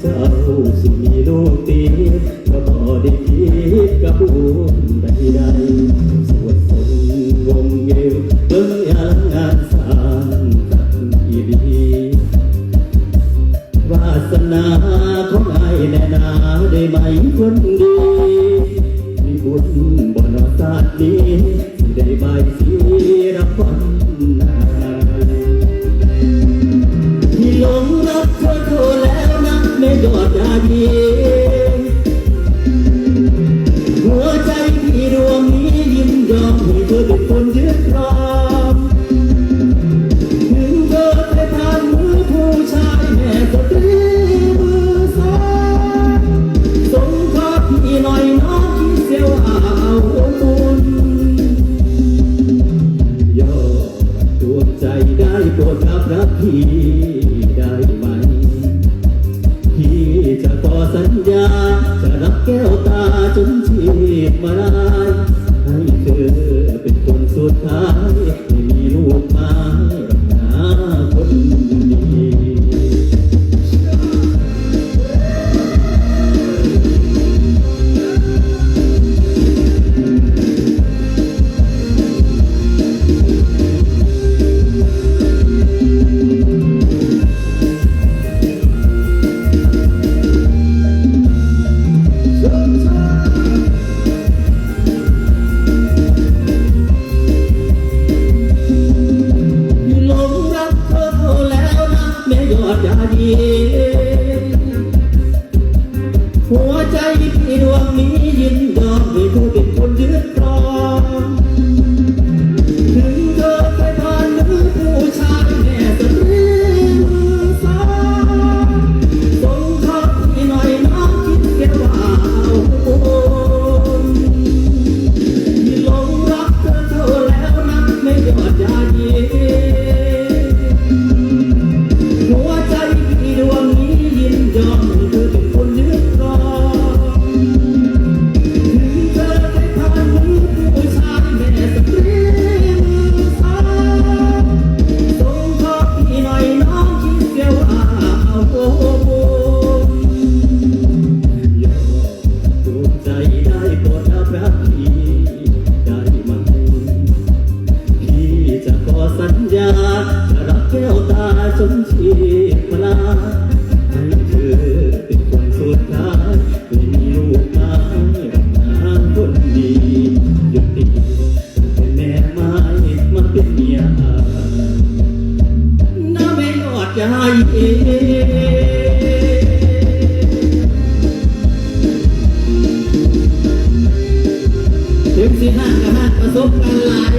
เจ้าสิมีลูกตีก็บ่ด้คิดกับผู้ใดใดสวดสนวงเวียนเบิ่งยังงานสามตันอีดีวาสนาของไอแน่นาได้ไหมคนดี ยอดราชี บมาได้ให้เธอเป็นคนสุดท้ายที่มีลูกมา yeah. พลานั่นคือเป็นคนสุดท้ายไม่มีลูกไม้นาคนดีหยุดติเป็นแม่ไม้มาเป็นเยน้าไม่อดใจเต็มสิห้างกับห้างประสบการหลาย